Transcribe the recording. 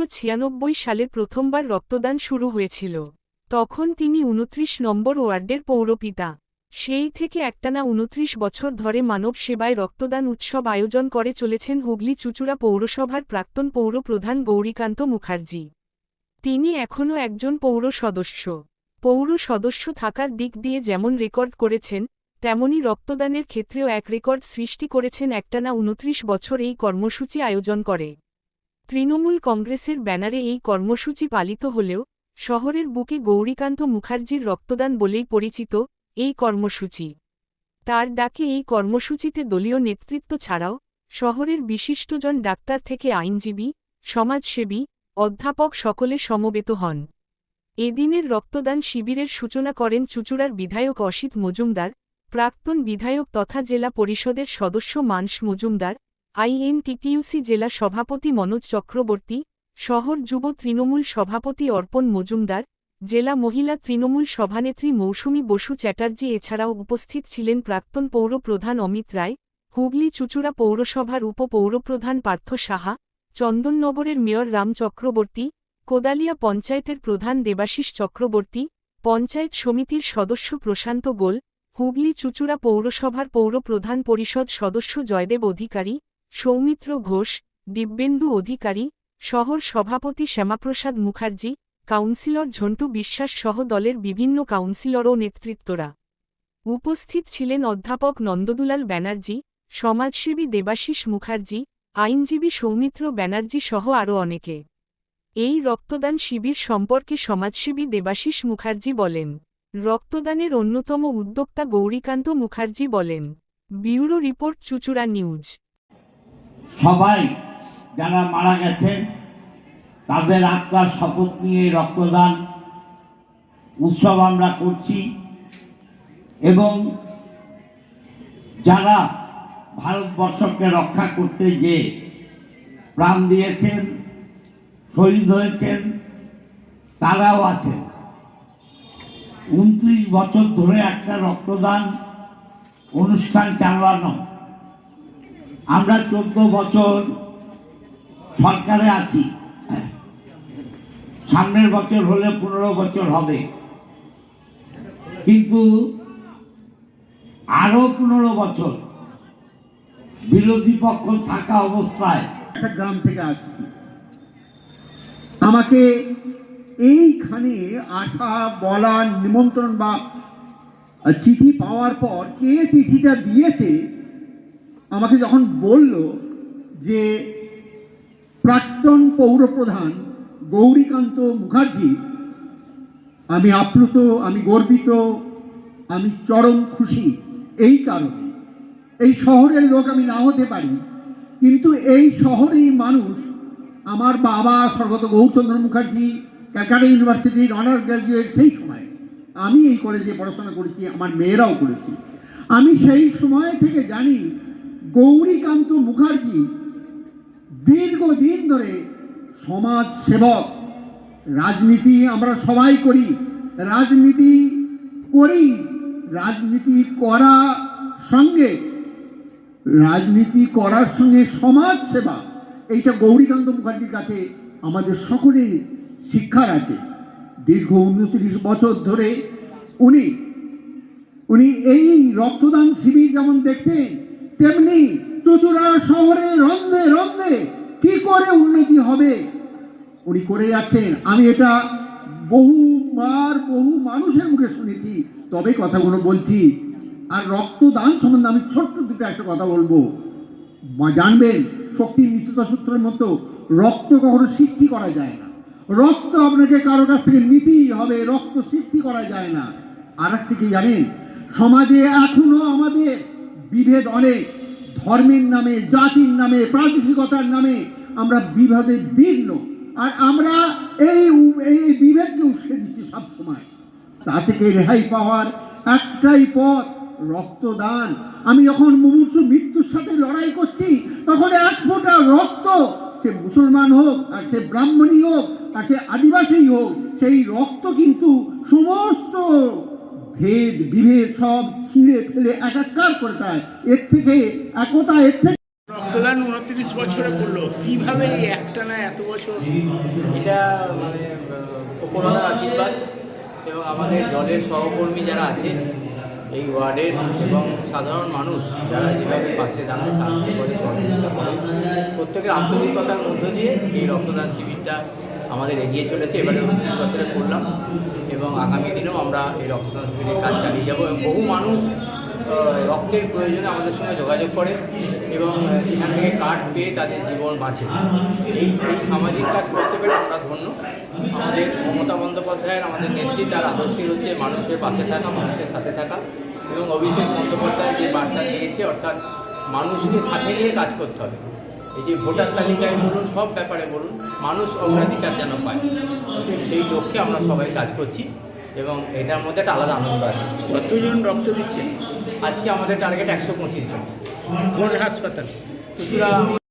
উনিশশো সালে প্রথমবার রক্তদান শুরু হয়েছিল। তখন তিনি উনত্রিশ নম্বর ওয়ার্ডের পৌরপিতা। সেই থেকে একটানা উনত্রিশ বছর ধরে মানব সেবায় রক্তদান উৎসব আয়োজন করে চলেছেন হুগলি চুচুড়া পৌরসভার প্রাক্তন পৌর প্রধান গৌরীকান্ত মুখার্জি। তিনি এখনও একজন পৌর সদস্য। পৌর সদস্য থাকার দিক দিয়ে যেমন রেকর্ড করেছেন, তেমনি রক্তদানের ক্ষেত্রেও এক রেকর্ড সৃষ্টি করেছেন একটানা উনত্রিশ বছর এই কর্মসূচি আয়োজন করে। তৃণমূল কংগ্রেসের ব্যানারে এই কর্মসূচি পালিত হলেও শহরের বুকে গৌরীকান্ত মুখার্জির রক্তদান বলেই পরিচিত এই কর্মসূচি। তার ডাকে এই কর্মসূচিতে দলীয় নেতৃত্ব ছাড়াও শহরের বিশিষ্টজন ডাক্তার থেকে আইনজীবী, সমাজসেবী, অধ্যাপক সকলে সমবেত হন। এদিনের রক্তদান শিবিরের সূচনা করেন চুচুড়ার বিধায়ক অসিত মজুমদার, প্রাক্তন বিধায়ক তথা জেলা পরিষদের সদস্য মানস মজুমদার আইএনটিটিইউসি জেলা সভাপতি মনোজ চক্রবর্তী, শহর যুব তৃণমূল সভাপতি অর্পণ মজুমদার, জেলা মহিলা তৃণমূল সভানেত্রী মৌসুমী বসু চ্যাটার্জি এছাড়াও উপস্থিত ছিলেন প্রাক্তন পৌর প্রধান অমিত রায়, হুগলি চুচুড়া পৌরসভার উপপৌরপ্রধান পার্থ সাহা, চন্দননগরের মেয়র রাম চক্রবর্তী, কোদালিয়া পঞ্চায়েতের প্রধান দেবাশিস চক্রবর্তী, পঞ্চায়েত সমিতির সদস্য প্রশান্ত গোল, হুগলি চুচুড়া পৌরসভার পৌর প্রধান পরিষদ সদস্য জয়দেব অধিকারী সৌমিত্র ঘোষ, দিব্যেন্দু অধিকারী, শহর সভাপতি শ্যামাপ্রসাদ মুখার্জি, কাউন্সিলর ঝন্টু বিশ্বাস সহ দলের বিভিন্ন কাউন্সিলর ও নেতৃত্বরা। উপস্থিত ছিলেন অধ্যাপক নন্দদুলাল ব্যানার্জি, সমাজসেবী দেবাশিস মুখার্জি, আইনজীবী সৌমিত্র ব্যানার্জি সহ আরও অনেকে। এই রক্তদান শিবির সম্পর্কে সমাজসেবী দেবাশিস মুখার্জি বলেন, রক্তদানের অন্যতম উদ্যোক্তা গৌরীকান্ত মুখার্জি বলেন, ব্যুরো রিপোর্ট চুচুড়া নিউজ। সবাই যারা মারা গেছেন, তাদের আত্মার শপথ নিয়ে রক্তদান উৎসব আমরা করছি এবং যারা ভারতবর্ষকে রক্ষা করতে গিয়ে প্রাণ দিয়েছেন, শহীদ হয়েছেন, তারাও আছেন। উনত্রিশ বছর ধরে একটা রক্তদান অনুষ্ঠান চালানো আমরা চোদ্দ বছর সরকারে আছি। সামনের বছর হলে পনেরো বছর হবে। কিন্তু আরও পনেরো বছর বিরোধী পক্ষ থাকা অবস্থায় একটা গ্রাম থেকে আসছি। আমাকে এইখানে আসা, বলা, নিমন্ত্রণ বা চিঠি পাওয়ার পর কে চিঠিটা দিয়েছে আমাকে যখন বলল যে প্রাক্তন পৌরপ্রধান গৌরীকান্ত মুখার্জি, আমি আপ্লুত, আমি গর্বিত, আমি চরম খুশি এই কারণে। এই শহরের লোক আমি না হতে পারি, কিন্তু এই শহরেই মানুষ আমার বাবা স্বর্গত গৌরচন্দ্র মুখার্জি ক্যালকাটা ইউনিভার্সিটির অনার্স গ্র্যাজুয়েট সেই সময় আমি এই কলেজে পড়াশোনা করেছি, আমার মেয়েরাও করেছি। আমি সেই সময় থেকে জানি গৌরীকান্ত মুখার্জি দীর্ঘদিন ধরে সমাজ সেবক রাজনীতি আমরা সবাই করি। রাজনীতি করি রাজনীতি করা সঙ্গে, রাজনীতি করার সঙ্গে সমাজ সেবা এইটা গৌরীকান্ত মুখার্জির কাছে আমাদের সকলের শিক্ষার আছে। দীর্ঘ উনত্রিশ বছর ধরে উনি উনি এই রক্তদান শিবির যেমন দেখতেন তেমনি চুচুড়া শহরে রন্ধে রন্ধে কি করে উন্নতি হবে? উনি করে যাচ্ছেন। আমি এটা বহুবার বহু মানুষের মুখে শুনেছি, তবে কথাগুলো বলছি। আর রক্তদান সম্বন্ধে আমি ছোট্ট দুটো একটা কথা বলব। জানবেন শক্তির নিত্যতা সূত্রের মতো রক্ত কখনো সৃষ্টি করা যায় না। রক্ত আপনাকে কারও কাছ থেকে নিতেই হবে, রক্ত সৃষ্টি করা যায় না। আর একটা কি জানেন? সমাজে এখনও আমাদের বিভেদ অনেক। ধর্মের নামে, জাতির নামে, প্রাদেশিকতার নামে আমরা বিভেদের দীর্ণ। আর আমরা এই এই বিভেদকে উস্কে দিচ্ছি সবসময়। তা থেকে রেহাই পাওয়ার একটাই পথ, রক্তদান। আমি যখন মুমূর্ষু মৃত্যুর সাথে লড়াই করছি, তখন এক ফোঁটা রক্ত, সে মুসলমান হোক, আর সে ব্রাহ্মণী হোক, আর সে আদিবাসী হোক, সেই রক্ত কিন্তু ভেদ বিভেদ সব ছিঁড়ে ফেলে একাকার করে দেয়। এর থেকে একতা এর থেকে রক্তদান উনত্রিশ বছরে পড়ল কীভাবে এই একটানা এত বছর? এটা মানে উপরওয়ালার আশীর্বাদ এবং আমাদের দলের সহকর্মী যারা আছে এই ওয়ার্ডের এবং সাধারণ মানুষ যারা যেভাবে পাশে দাঁড়ায় সাহায্য করে সহযোগিতা করে প্রত্যেকের আন্তরিকতার মধ্য দিয়ে এই রক্তদান শিবিরটা আমাদের এগিয়ে চলেছে, এবারে উনত্রিশ বছরে করলাম এবং আগামী দিনেও আমরা এই রক্তদান শিবিরের কাজ চালিয়ে যাব এবং বহু মানুষ রক্তের প্রয়োজনে আমাদের সঙ্গে যোগাযোগ করে এবং এখান থেকে কার্ড পেয়ে তাদের জীবন বাঁচে। এই এই সামাজিক কাজ করতে পেরে আমরা ধন্য। আমাদের মমতা বন্দ্যোপাধ্যায়ের আমাদের নেত্রী, তার আদর্শই হচ্ছে মানুষের পাশে থাকা, মানুষের সাথে থাকা এবং অভিষেক বন্দ্যোপাধ্যায় যে বার্তা দিয়েছে, অর্থাৎ মানুষকে সাথে নিয়ে কাজ করতে হবে। এই যে ভোটার তালিকায় বলুন সব ব্যাপারে বলুন মানুষ অগ্রাধিকার যেন পায়। সেই লক্ষ্যে আমরা সবাই কাজ করছি এবং এটার মধ্যে একটা আলাদা আনন্দ আছে। কতজন রক্ত দিচ্ছে আজকে আমাদের টার্গেট একশো পঁচিশ জন। কোন হাসপাতাল?